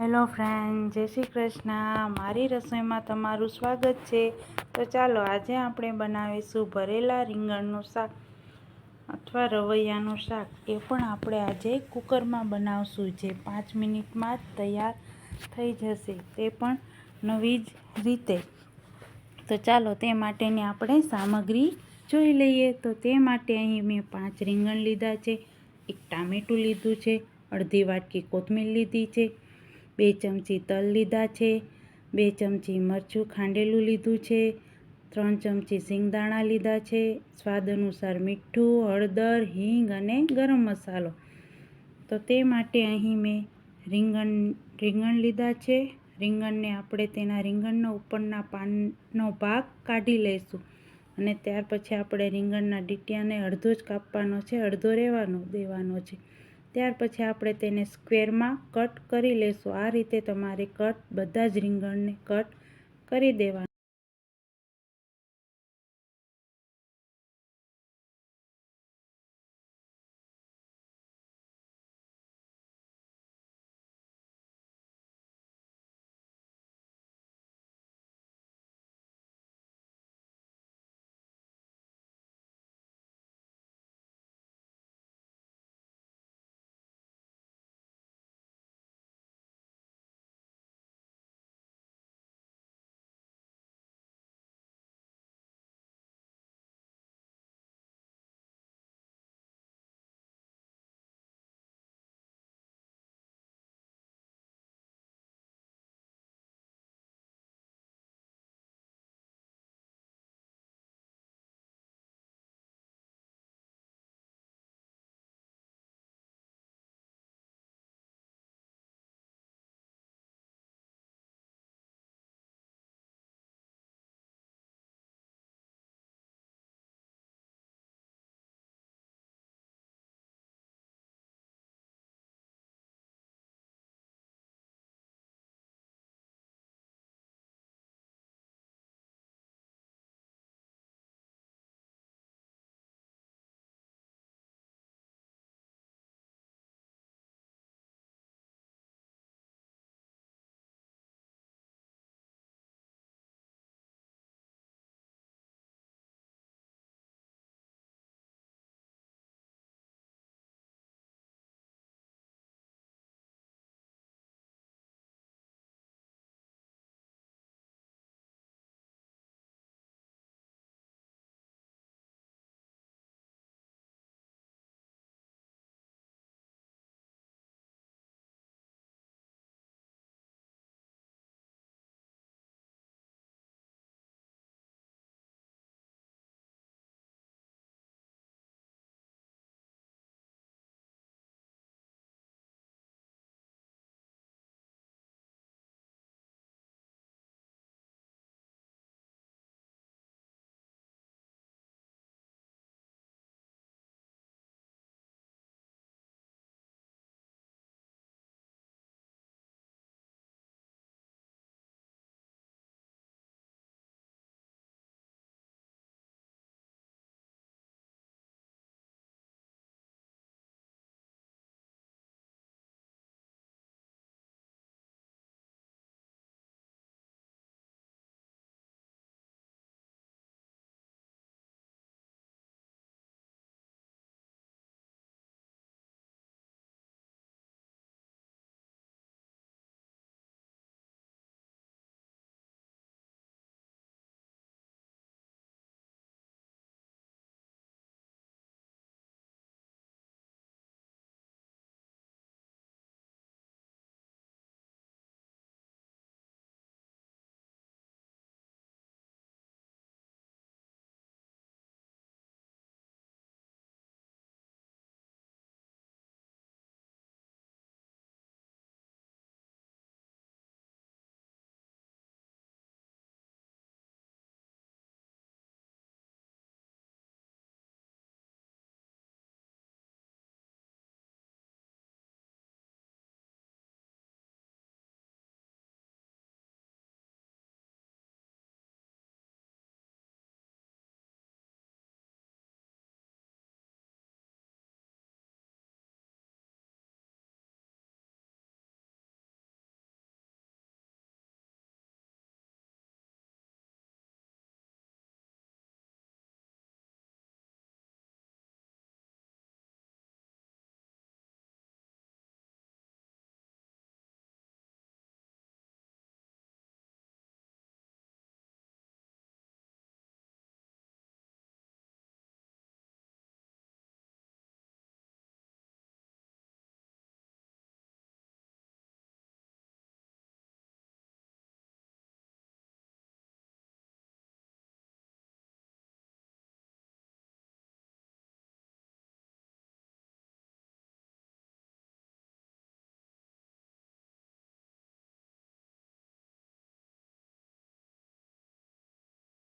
Hello friend, જય શ્રી કૃષ્ણ. મારી રસોઈમાં તમારું સ્વાગત છે. તો ચાલો, આજે આપણે બનાવીશું ભરેલા રીંગણનું શાક અથવા રવૈયાનું શાક. એ પણ આપણે આજે કુકરમાં બનાવશું, જે પાંચ મિનિટમાં જ તૈયાર થઈ જશે. તે પણ નવી જ રીતે. તો ચાલો, તે માટેની આપણે સામગ્રી જોઈ લઈએ. તો તે માટે અહીં મેં પાંચ રીંગણ લીધા છે, એક ટામેટું લીધું છે, અડધી વાટકી કોથમીર લીધી છે બે ચમચી તલ લીધા છે, બે ચમચી મરચું ખાંડેલું લીધું છે, ત્રણ ચમચી સિંગદાણા લીધા છે, સ્વાદ અનુસાર મીઠું, હળદર, હિંગ અને ગરમ મસાલો. તો તે માટે અહીં મેં રીંગણ રીંગણ લીધા છે. રીંગણને આપણે તેના રીંગણના ઉપરના પાનનો ભાગ કાઢી લઈશું અને ત્યાર પછી આપણે રીંગણના ડીટિયાને અડધો જ કાપવાનો છે, અડધો રહેવાનો, દેવાનો છે. ત્યાર પછી આપણે તેને સ્ક્વેરમાં કટ કરી લેશું. આ રીતે તમારે કટ, બધા જ રીંગણને કટ કરી દેવાના.